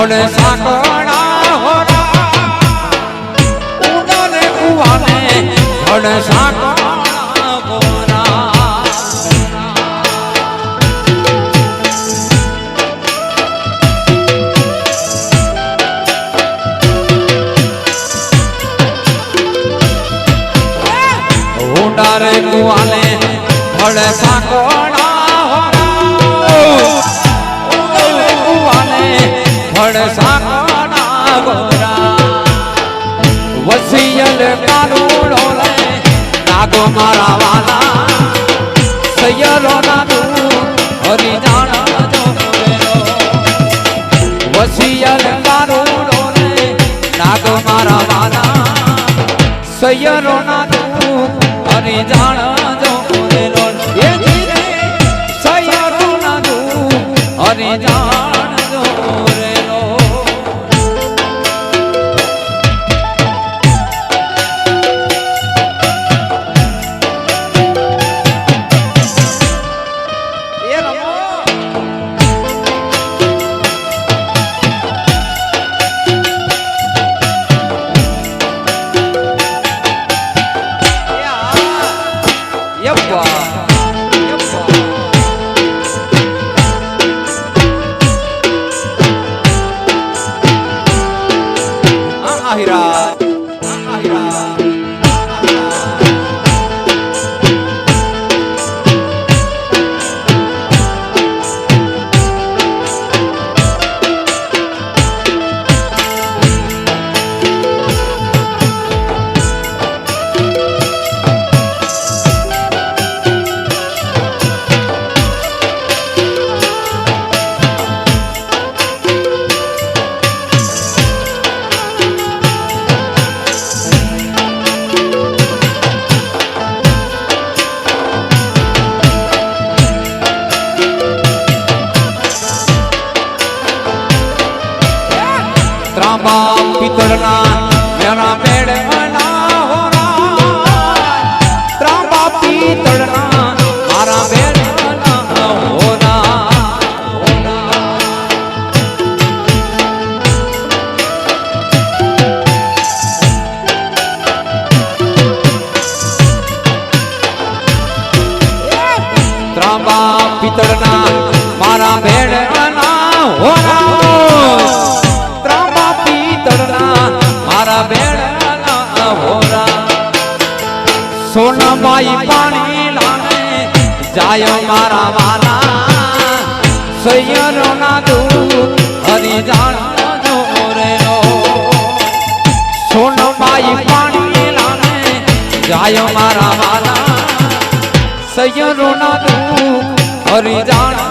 ભણ સાકણા હોરા? ઉડાને કુવાને ભણ સાકણા હોરા? ઉડારે કુવાને ભણ સાકણા સાકણા હોરા વસિયલ કાનુડો રે નાગો મારા વાલા સૈયરો નાદુ હરી જાણ જો વસિયલ કાનુડો રે નાગો મારા વાલા સૈયરો નાદુ હરી જાણ જો Bye. ત્રાંબા પિત્તળના મેણા મેળવના હોરા. ત્રાંબા પિત્તળના મારા મેળવના હોરા. ત્રાંબા પિત્તળના સોનાબાઈ પાણી લાને જાય મારા વાલા. સૈયરો ના દૂધ હરી જાણ રેલો સોનાબાઈ પાણી લાને જાય મારા વાલા. સૈયરો ના દૂધ હરી જાણ